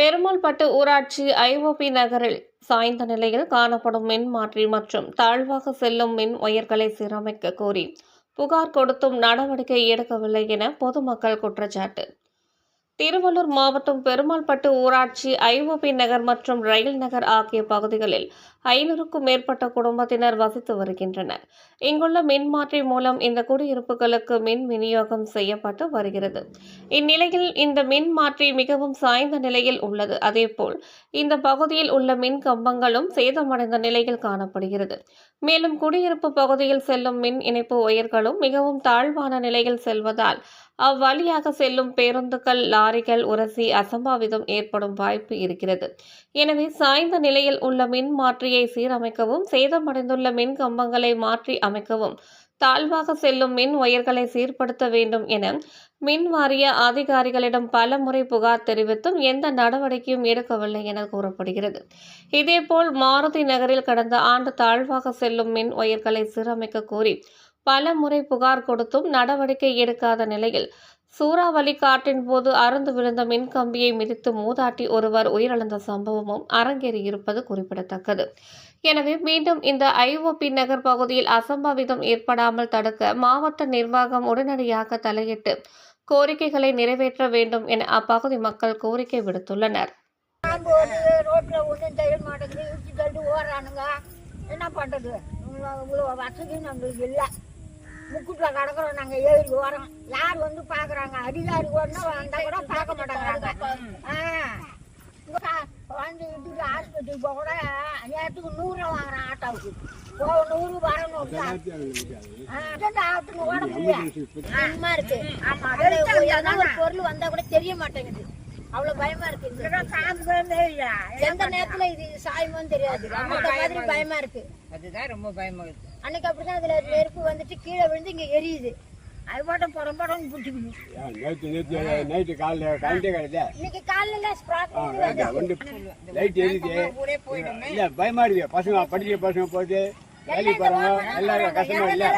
பெருமாள்பட்டு ஊராட்சி ஐஓபி நகரில் சாய்ந்த நிலையில் காணப்படும் மின் மாற்றி மற்றும் தாழ்வாக செல்லும் மின் ஒயர்களை சீரமைக்க கோரி புகார் கொடுத்தும் நடவடிக்கை எடுக்கவில்லை என பொதுமக்கள் குற்றச்சாட்டு. திருவள்ளூர் மாவட்டம் பெருமாள்பட்டு ஊராட்சி ஐஓபி நகர் மற்றும் ரயில் நகர் ஆகிய பகுதிகளில் ஐநூறுக்கும் மேற்பட்ட குடும்பத்தினர் வசித்து வருகின்றனர். இங்குள்ள மின்மாற்றி மூலம் இந்த குடியிருப்புகளுக்கு மின் விநியோகம் செய்யப்பட்டு வருகிறது. இந்நிலையில் இந்த மின் மாற்றி மிகவும் சாய்ந்த நிலையில் உள்ளது. அதேபோல் இந்த பகுதியில் உள்ள மின் கம்பங்களும் சேதமடைந்த நிலையில் காணப்படுகிறது. மேலும் குடியிருப்பு பகுதியில் செல்லும் மின் இணைப்பு ஒயர்களும் மிகவும் தாழ்வான நிலையில் செல்வதால் அவ்வழியாக செல்லும் பேருந்துகள் லாரிகள் உரசி அசம்பாவிதம் ஏற்படும் வாய்ப்பு இருக்கிறது. எனவே சாய்ந்த நிலையில் உள்ள மின் மாற்றியை சீரமைக்கவும் சேதமடைந்துள்ள மின் கம்பங்களை மாற்றி அமைக்கவும் தாழ்வாக செல்லும் மின் ஒயர்களை சீர்படுத்த வேண்டும் என மின் வாரிய அதிகாரிகளிடம் பல முறை புகார் தெரிவித்தும் எந்த நடவடிக்கையும் எடுக்கவில்லை என கூறப்படுகிறது. இதேபோல் மாருதி நகரில் கடந்த ஆண்டு தாழ்வாக செல்லும் மின் ஒயர்களை சீரமைக்க கோரி பல முறை புகார் கொடுத்தும் நடவடிக்கை எடுக்காத நிலையில் சூறாவளி காற்றின் போது அறுந்து விழுந்த மின்கம்பியை மிதித்து மூதாட்டி ஒருவர் உயிரிழந்த சம்பவமும் அரங்கேறியிருப்பது குறிப்பிடத்தக்கது. எனவே மீண்டும் இந்த ஐஓபி நகர் பகுதியில் அசம்பாவிதம் ஏற்படாமல் தடுக்க மாவட்ட நிர்வாகம் உடனடியாக தலையிட்டு கோரிக்கைகளை நிறைவேற்ற வேண்டும் என அப்பகுதி மக்கள் கோரிக்கை விடுத்துள்ளனர். ரோட்டில் என்ன பண்ணுறது வசதி நம்மளுக்கு இல்லை. முக்குட்டில் கிடக்குறோம் நாங்கள் ஏறி ஓரோம் யார் வந்து பார்க்குறாங்க அதிகாரி ஒன்றும் வந்தால் கூட பார்க்க மாட்டேங்கிறாங்க. ஆ. இங்க கா- குழந்தை விட்டுட்டு ஆஸ்பத்திரி போக கூட நேரத்துக்கு நூறுரூவா வாங்குறான் ஆட்டோவுக்கு. போக நூறு வர நூறு ஆட்டுன்னு ஓட பயமா இருக்கு. ஒரு. பொருள் வந்தா கூட தெரிய மாட்டேங்குது. அவ்வளவு பயமா இருக்கு? எந்த நேரத்துல இது சாயுமோன்னு தெரியாது. பயமா இருக்கு. அதுதான் ரொம்ப பயமா இருக்கு. அன்னைக்கு அப்படிதான் அதுல நெருப்பு வந்துட்டு கீழே விழுந்து இங்க எரியுது. அது பாட்டும் புறம் புறம் பிடிச்சிக்கணும் நேற்று நேற்று நைட்டு காலையில் கரண்டே கிடையாது இன்னைக்கு காலையில அதான் வந்து லைட் எரியுது. இல்லை பயமா இருக்கு பசங்க படிக்கிற பசங்க போட்டு வேலைக்கு போகிறாங்க எல்லாரும் கஷ்டமா இல்லை?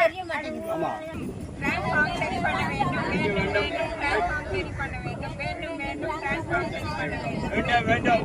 தெரிய மாட்டேங்குது. ஆமா. வேண்டாம். வேண்டாம் வேண்டாம்.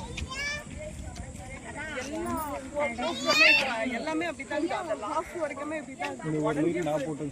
எல்லாமே அப்படித்தான் அந்த லாஸ்ட் வரைக்குமே இப்படிதான்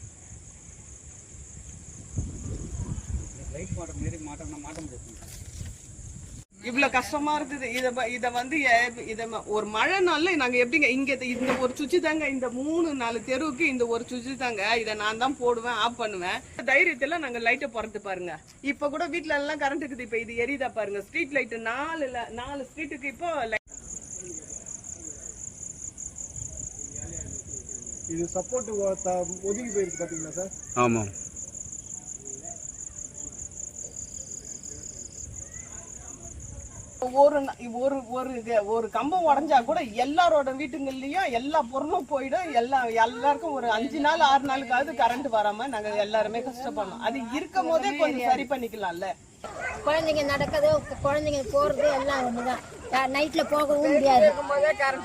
லைட் மாட்ட மாரி மாட்டோம்னா மாட்ட முடியாது. இவ்வளவு கஷ்டமா இருக்குது. இத இத வந்து இத ஒரு மழை நாள்ல நாங்க எப்படிங்க இங்க இந்த ஒரு சுவிட்ச் தாங்க இந்த மூணு நாலு தெருவுக்கு இந்த ஒரு சுவிட்ச் தாங்க. இத நான் தான் போடுவேன் ஆஃப் பண்ணுவேன். தைரியத்துல நாங்க லைட்டை பிறந்து பாருங்க. இப்ப கூட வீட்ல எல்லாம் கரண்ட் இருக்குது. இப்ப இது எரியுதா பாருங்க. ஸ்ட்ரீட் லைட் நாலு நாலு ஸ்ட்ரீட்டுக்கு இப்போ இது சப்போர்ட் ஒதுங்கி போயிருக்கு பாத்தீங்களா சார்? ஆமாம். ஒரு ஒரு ஒரு இது- ஒரு கம்பம் உடஞ்சா கூட எல்லாரோட வீட்டுங்கள்லயும் எல்லா பொருளும் போயிடும். எல்லா எல்லாருக்கும் ஒரு அஞ்சு நாள் ஆறு நாளுக்காவது கரண்ட் வராம நாங்க எல்லாருமே கஷ்டப்படணும் அது இருக்கும் போதே கொஞ்சம் சரி பண்ணிக்கலாம்ல. குழந்தைங்க நடக்கிறது குழந்தைங்க போறது எல்லாம் ஒண்ணுதான் நைட்ல போகவும் முடியாது.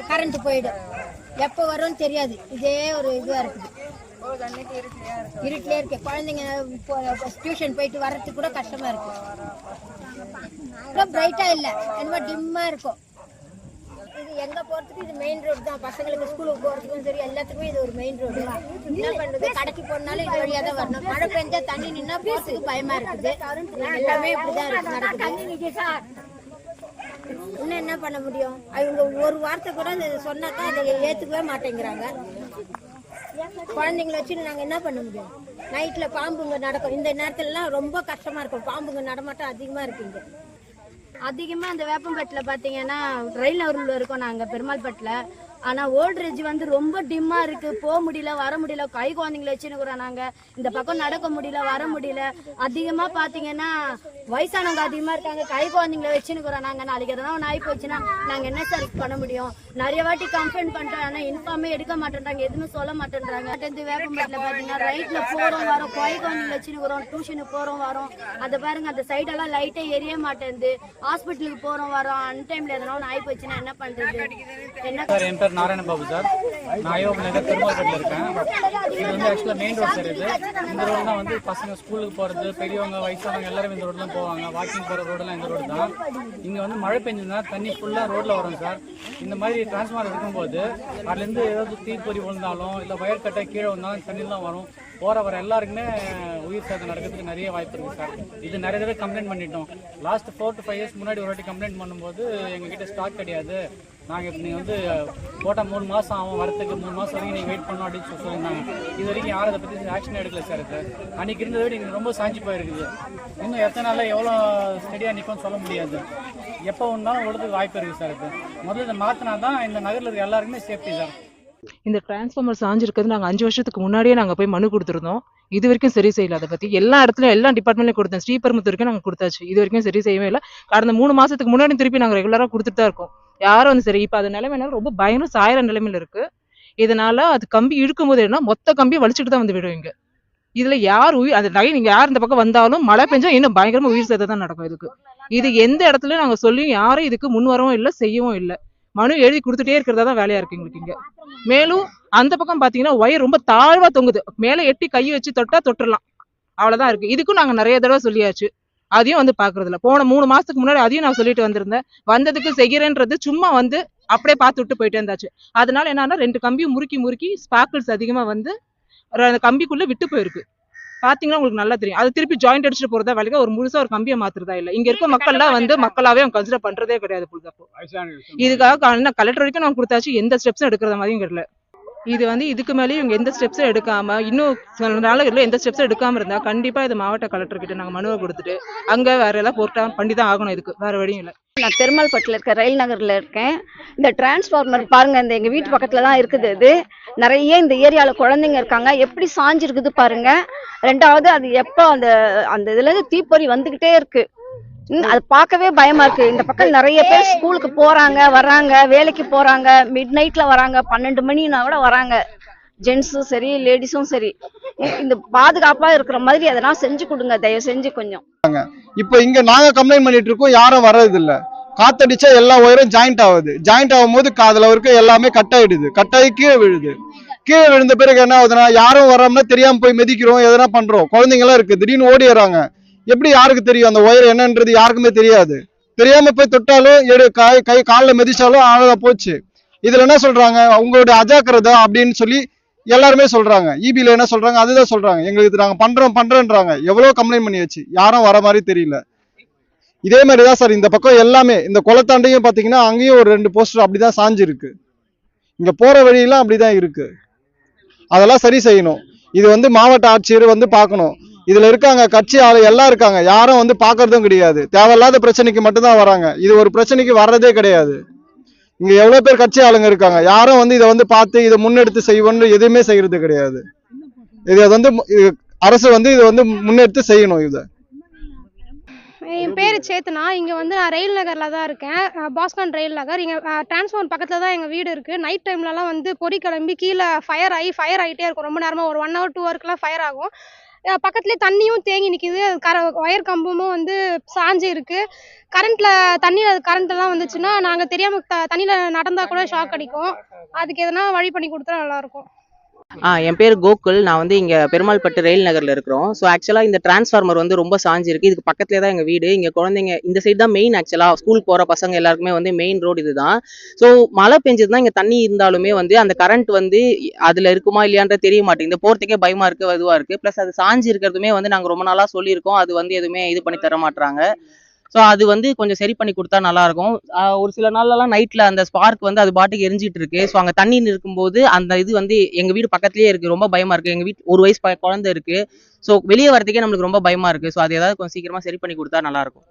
கரண்ட் போயிடும். எப்போ வரும்னு தெரியாது. இதே ஒரு இதுவா இருக்குது. இருட்டிலே இருக்கு. குழந்தைங்க டியூஷன் போயிட்டு வர்றதுக்கு கூட கஷ்டமா இருக்கு. ரொம்ப பிரைட்டா இல்ல. என்னமோ டிம்மா இருக்கும். இது எங்க போறதுக்கு இது மெயின் ரோடு தான். பசங்களுக்கு ஸ்கூலுக்கு போறதுக்கும் சரி எல்லாத்துக்குமே இது ஒரு மெயின் ரோடு என்ன பண்றது? கடைக்கு போனாலும் இது வழியா தான் வரணும். மழை பெஞ்சா தண்ணி நின்னா போறதுக்கு பயமா இருக்குது. எல்லாமே இப்படிதான் இருக்கு நடக்குது. இன்னும் என்ன பண்ண முடியும்? அவங்க ஒரு வார்த்தை கூட அதை சொன்னாக்கா அதை ஏத்துக்கவே மாட்டேங்கிறாங்க. குழந்தைங்கள வச்சு நாங்க என்ன பண்ண முடியும்? நைட்ல பாம்புங்க நடக்கும். இந்த நேரத்துலலாம் ரொம்ப கஷ்டமா இருக்கும். பாம்புங்க நடமாட்டம் அதிகமா இருக்குங்க. அதிகமாக அந்த வேப்பம்பட்டில் பார்த்தீங்கன்னா ரயில் நகரில் இருக்கோம் நாங்கள் பெருமாள்பட்டில் ஆனா ஓல்ட்ரேஜ் வந்து ரொம்ப டிம்மா இருக்கு. போக முடியல வர முடியல கை குழந்தைங்கள வச்சுன்னு நாங்க. இந்த பக்கம் நடக்க முடியல வர முடியல. அதிகமா பாத்தீங்கன்னா வயசானவங்க அதிகமா இருக்காங்க. கை குழந்தைங்கள வச்சுன்னு நாங்க. நாளைக்கு எதனா ஒன்று ஆகி போச்சுன்னா நாங்க என்ன சார் பண்ண முடியும்? நிறைய வாட்டி கம்ப்ளைண்ட் பண்ணிட்டோம் ஆனா இன்ஃபார்மே எடுக்க மாட்டேன்றாங்க. எதுவுமே சொல்ல மாட்டேன்றாங்க. வேப்பம்பட்டில பாத்தீங்கன்னா ரைட்ல போறோம் வரோம். கை குழந்தைங்கள வச்சுன்னு டியூஷனுக்கு போறோம் வரோம். அதை பாருங்க அந்த சைடெல்லாம் லைட்டே எரிய மாட்டேங்குது ஹாஸ்பிட்டலுக்கு போறோம் வரோம். அன்டைமில் எதனா ஒன்று ஆகி போச்சுன்னா என்ன பண்றது? என்ன பேர் நாராயண பாபு சார். நான் ஐயோப் நகர் இருக்கேன். இது வந்து ஆக்சுவலாக மெயின் ரோட் சார் இது. இந்த ரோடு தான் வந்து பசங்க ஸ்கூலுக்கு போகிறது பெரியவங்க வயசானவங்க எல்லாரும் இந்த ரோடு தான் போவாங்க. வாக்கிங் போகிற ரோடெல்லாம் இந்த ரோடு தான். இங்கே வந்து மழை பெஞ்சதுன்னா தண்ணி ஃபுல்லாக ரோட்டில் வரும் சார் இந்த மாதிரி டிரான்ஸ்ஃபார்மர் இருக்கும்போது அதுலேருந்து ஏதாவது தீப்பொறி விழுந்தாலும் இல்லை வயர் கட்டை கீழே வந்தாலும் தண்ணிலாம் வரும். போகிற வர எல்லாருக்குமே உயிர் சேதம் நடக்கிறதுக்கு நிறைய வாய்ப்பு இருக்குது சார் இது நிறைய தடவை கம்ப்ளைண்ட் பண்ணிட்டோம். Last four to five years முன்னாடி ஒரு வாட்டி கம்ப்ளைண்ட் பண்ணும்போது எங்ககிட்ட ஸ்டாக் கிடையாது. நாங்கள் இப்போ நீங்கள் வந்து போட்டால் மூணு மாதம் ஆகும் வரத்துக்கு மூணு மாதம் வரைக்கும் நீங்கள் வெயிட் பண்ணோம் அப்படின்னு சொல்லி சொல்லியிருந்தாங்க. இது வரைக்கும் யாரும் அதை பற்றி ஆக்ஷன் எடுக்கல சார் இது. அன்றைக்கி இருந்ததை விட இங்கே ரொம்ப சாஞ்சி போயிருக்குது. இன்னும் எத்தனை நாளில் எவ்வளோ ஸ்டடியாக நிற்கும்னு சொல்ல முடியாது. எப்போ ஒன்றாலும் விடுறதுக்கு வாய்ப்பு இருக்குது சார் இது. முதல்ல இதை மாற்றினா தான் இந்த நகரில் இருக்க எல்லாருக்குமே சேஃப்டி சார் இந்த டிரான்ஸ்ஃபார்மர் சாஞ்சிருக்கிறது நாங்கள் அஞ்சு வருஷத்துக்கு முன்னாடியே நாங்கள் போய் மனு கொடுத்துருந்தோம். இது வரைக்கும் சரி செய்யல அதை பற்றி எல்லா இடத்துலையும் எல்லா டிபார்ட்மெண்ட்லையும் கொடுத்தேன். ஸ்ரீபெரும்புத்தூர் வரைக்கும் நாங்கள் கொடுத்தாச்சு. இது வரைக்கும் சரி செய்யவே இல்லை. கடந்த மூணு மாசத்துக்கு முன்னாடி திருப்பி நாங்கள் ரெகுலராக கொடுத்துட்டு தான் இருக்கோம். யாரும் வந்து சரி இப்போ அது நிலைமைனால ரொம்ப பயங்கர சாயிர நிலைமையில இருக்கு. இதனால அது கம்பி இழுக்கும் போது என்ன மொத்த கம்பியை வலிச்சுட்டு தான் வந்து விடுவீங்க இதுல யார் உயிர் அந்த நகை நீங்க யார் இந்த பக்கம் வந்தாலும் மழை பெஞ்சா இன்னும் பயங்கரமா உயிர் சேர்த்து தான் நடக்கும் இதுக்கு. இது எந்த இடத்துலயும் நாங்க சொல்லியும் யாரும் இதுக்கு முன் வரவும் இல்லை செய்யவும் இல்லை. மனு எழுதி கொடுத்துட்டே இருக்கிறதா தான் வேலையா இருக்கு எங்களுக்கு இங்க. மேலும் அந்த பக்கம் பாத்தீங்கன்னா ஒயர் ரொம்ப தாழ்வா தொங்குது. மேல எட்டி கை வச்சு தொட்டா தொட்டுடலாம் அவ்வளவுதான் இருக்கு. இதுக்கும் நாங்க நிறைய தடவை சொல்லியாச்சு. அதையும் வந்து பாக்குறது இல்ல போன மூணு மாசத்துக்கு முன்னாடி அதையும் நான் சொல்லிட்டு வந்திருந்தேன். வந்ததுக்கு செய்கிறேன்றது சும்மா வந்து அப்படியே பார்த்து விட்டு போயிட்டே இருந்தாச்சு. அதனால என்னன்னா ரெண்டு கம்பியும் முறுக்கி முறுக்கி ஸ்பார்க்கிள்ஸ் அதிகமா வந்து கம்பிக்குள்ள விட்டு போயிருக்கு. பாத்தீங்கன்னா உங்களுக்கு நல்லா தெரியும். அது திருப்பி ஜாயிண்ட் அடிச்சுட்டு போறதா வேலைக்கு ஒரு முழுசா ஒரு கம்பியை மாத்துறதா இல்ல. இங்க இருக்க மக்கள்லாம் வந்து மக்களாவே அவங்க கன்சிடர் பண்றதே கிடையாது வயசான இதுக்காக கலெக்டர் வரைக்கும் நான் கொடுத்தாச்சு. எந்த ஸ்டெப்ஸும் எடுக்கிறத மாதிரியும் தெரியல இது வந்து இதுக்கு மேலேயும் இவங்க எந்த ஸ்டெப்ஸும் எடுக்காம இன்னும் சில எந்த ஸ்டெப்ஸும் எடுக்காம இருந்தா கண்டிப்பா இது மாவட்ட கலெக்டர் கிட்ட நாங்க மனுவை கொடுத்துட்டு அங்க வேற எல்லாம் போட்டா பண்ணி தான் ஆகணும் இதுக்கு. வேற வழியும் இல்லை. நான் பெருமாள்பட்டில் இருக்கேன் ரயில் நகரில் இருக்கேன். இந்த டிரான்ஸ்ஃபார்மர் பாருங்க இந்த எங்கள் வீட்டு பக்கத்தில் தான் இருக்குது இது. நிறைய இந்த ஏரியாவில் குழந்தைங்க இருக்காங்க. எப்படி சாஞ்சிருக்குது பாருங்க. ரெண்டாவது அது எப்போ அந்த அந்த இதுலேருந்து தீப்பொறி வந்துக்கிட்டே இருக்கு. அது பார்க்கவே பயமா இருக்கு. இந்த பக்கம் நிறைய பேர் ஸ்கூலுக்கு போறாங்க வர்றாங்க வேலைக்கு போறாங்க மிட் நைட்ல வராங்க பன்னெண்டு மணினா கூட வராங்க. ஜென்ஸும் சரி லேடிஸும் சரி. இந்த பாதுகாப்பா இருக்கிற மாதிரி அதெல்லாம் செஞ்சு கொடுங்க தயவு செஞ்சு கொஞ்சம். இப்போ இங்க நாங்க கம்ப்ளைண்ட் பண்ணிட்டு இருக்கோம் யாரும் வர்றது இல்ல காத்தடிச்சா எல்லா ஒயரும் ஜாயிண்ட் ஆகுது. ஜாயிண்ட் ஆகும் போது அதுல இருக்க எல்லாமே கட் ஆயிடுது. கட் ஆகி கீழே விழுது. கீழே விழுந்த பிறகு என்ன ஆகுதுன்னா யாரும் வரோம்னா தெரியாம போய் மிதிக்கிறோம் எதனா பண்றோம். குழந்தைங்களாம் இருக்கு. திடீர்னு ஓடி வராங்க எப்படி யாருக்கு தெரியும்? அந்த ஒயர் என்னன்றது யாருக்குமே தெரியாது. தெரியாம போய் தொட்டாலும் எடு கை கை காலில் மிதிச்சாலும் ஆளதா போச்சு. இதுல என்ன சொல்றாங்க? உங்களுடைய அஜாக்கிரதை அப்படின்னு சொல்லி எல்லாருமே சொல்றாங்க. இபில என்ன சொல்றாங்க? அதுதான் சொல்றாங்க. எங்களுக்கு இது நாங்க பண்றோம் பண்றோன்றாங்க. எவ்வளவு கம்ப்ளைண்ட் பண்ணியாச்சு. யாரும் வர மாதிரி தெரியல. இதே மாதிரி தான் சார் இந்த பக்கம் எல்லாமே இந்த குளத்தாண்டையும் பார்த்தீங்கன்னா அங்கேயும் ஒரு ரெண்டு போஸ்டர் அப்படிதான் சாஞ்சு இருக்கு இங்க போற வழியெல்லாம் அப்படிதான் இருக்கு. அதெல்லாம் சரி செய்யணும். இது வந்து மாவட்ட ஆட்சியர் வந்து பார்க்கணும். இதுல இருக்காங்க கட்சி ஆளு எல்லாம் இருக்காங்க. யாரும் வந்து பார்க்கறதும் கிடையாது. தேவையில்லாத பிரச்சனைக்கு மட்டும்தான் வராங்க. இது ஒரு பிரச்சனைக்கு வர்றதே கிடையாது. இங்க எவ்வளவு பேர் கட்சி ஆளுங்க இருக்காங்க? யாரும் வந்து இதை வந்து பார்த்து இதை முன்னெடுத்து செய்வோம்னு எதுவுமே செய்யறது கிடையாது. இது வந்து அரசு வந்து இதை வந்து முன்னெடுத்து செய்யணும் இதை. என் பேர் சேத்தனா இங்கே வந்து நான் ரயில் நகரில் தான் இருக்கேன். பாஸ்கான் ரயில் நகர். இங்கே டிரான்ஸ்ஃபார்மர் பக்கத்தில் தான் எங்கள் வீடு இருக்குது நைட் டைம்லலாம் வந்து பொறி கிளம்பி கீழே ஃபயர் ஆகி ஃபயர் ஆகிட்டே இருக்கும். ரொம்ப நேரமாக ஒரு ஒன் ஹவர் டூ ஹவருக்குலாம் ஃபயர் ஆகும். பக்கத்துலேயே தண்ணியும் தேங்கி நிற்கிது கர ஒயர் கம்பமும் வந்து சாஞ்சு இருக்கு. கரண்ட்ல தண்ணியில் கரண்ட் எல்லாம் வந்துச்சுன்னா நாங்கள் தெரியாமல் த தண்ணியில் நடந்தால் கூட ஷாக் அடிக்கும். அதுக்கு எதனா வழி பண்ணி கொடுத்தா நல்லாயிருக்கும் ஆ என் பேர் கோகுல். நான் வந்து இங்கே பெருமாள்பட்டு ரயில் நகரில் இருக்கிறோம். ஸோ ஆக்சுவலாக இந்த டிரான்ஸ்ஃபார்மர் வந்து ரொம்ப சாஞ்சிருக்கு. இதுக்கு பக்கத்துலேயே தான் எங்கள் வீடு. இங்கே குழந்தைங்க இந்த சைடு தான் மெயின் ஆக்சுவலாக ஸ்கூல் போகிற பசங்க எல்லாருக்குமே வந்து மெயின் ரோடு இதுதான். ஸோ மழை பெஞ்சதுன்னா இங்கே தண்ணி இருந்தாலுமே வந்து அந்த கரண்ட் வந்து அதில் இருக்குமா இல்லையான்ற தெரிய மாட்டேங்குது. போகிறதுக்கே பயமாக இருக்குது இதுவாக இருக்குது ப்ளஸ் அது சாஞ்சி இருக்கிறதுமே வந்து நாங்கள் ரொம்ப நாளாக சொல்லியிருக்கோம். அது வந்து எதுவுமே இது பண்ணி தர மாட்டுறாங்க ஸோ அது வந்து கொஞ்சம் சரி பண்ணி கொடுத்தா நல்லா இருக்கும் ஒரு சில நாள்லலாம் நைட்ல அந்த ஸ்பார்க் வந்து அது பாட்டுக்கு எரிஞ்சிட்டு இருக்கு ஸோ அங்கே தண்ணி இருக்கும்போது அந்த இது வந்து எங்க வீடு பக்கத்துலேயே இருக்கு. ரொம்ப பயமா இருக்கு. எங்க வீட்டு ஒரு வயசு குழந்தை இருக்கு. ஸோ வெளியே வரதுக்கே நம்மளுக்கு ரொம்ப பயமா இருக்கு. ஸோ அது ஏதாவது கொஞ்சம் சீக்கிரமா சரி பண்ணி கொடுத்தா நல்லா இருக்கும்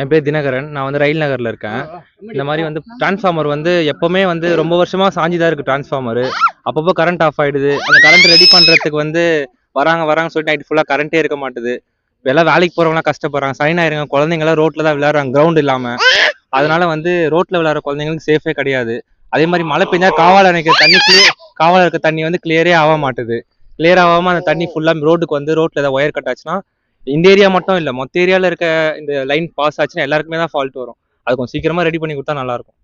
என் பேர் தினகரன். நான் வந்து ரயில் நகரில் இருக்கேன். இந்த மாதிரி வந்து டிரான்ஸ்ஃபார்மர் வந்து எப்போவுமே வந்து ரொம்ப வருஷமாக சாஞ்சி தான் இருக்குது டிரான்ஸ்ஃபார்மர் அப்பப்போ கரண்ட் ஆஃப் ஆயிடுது. அந்த கரண்ட் ரெடி பண்ணுறதுக்கு வந்து வராங்க வராங்க சொல்லிட்டு நைட் ஃபுல்லாக கரண்ட்டே இருக்க மாட்டுது. எல்லாம் வேலைக்கு போகிறவங்களாம் கஷ்டப்படுறாங்க. சைன் ஆயிருங்க. குழந்தைங்களாம் ரோட்டில் தான் விளையாடுறாங்க. கிரவுண்ட் இல்லாமல் அதனால வந்து ரோட்டில் விளையாடுற குழந்தைங்களுக்கு சேஃபே கிடையாது. அதே மாதிரி மழை பெஞ்சா காவால் அணைக்கிற தண்ணி கிளியர் காவால இருக்க தண்ணி வந்து கிளியரே ஆக மாட்டுது. கிளியர் ஆகாம அந்த தண்ணி ஃபுல்லாக ரோட்டுக்கு வந்து ரோட்டில் ஏதாவது ஒயர் கட் ஆச்சுன்னா இந்த ஏரியா மட்டும் இல்லை மொத்த ஏரியாவில் இருக்க இந்த லைன் பாஸ் ஆச்சுன்னா எல்லாருக்குமே தான் ஃபால்ட் வரும். அது கொஞ்சம் சீக்கிரமா ரெடி பண்ணி கொடுத்தா நல்லா இருக்கும்.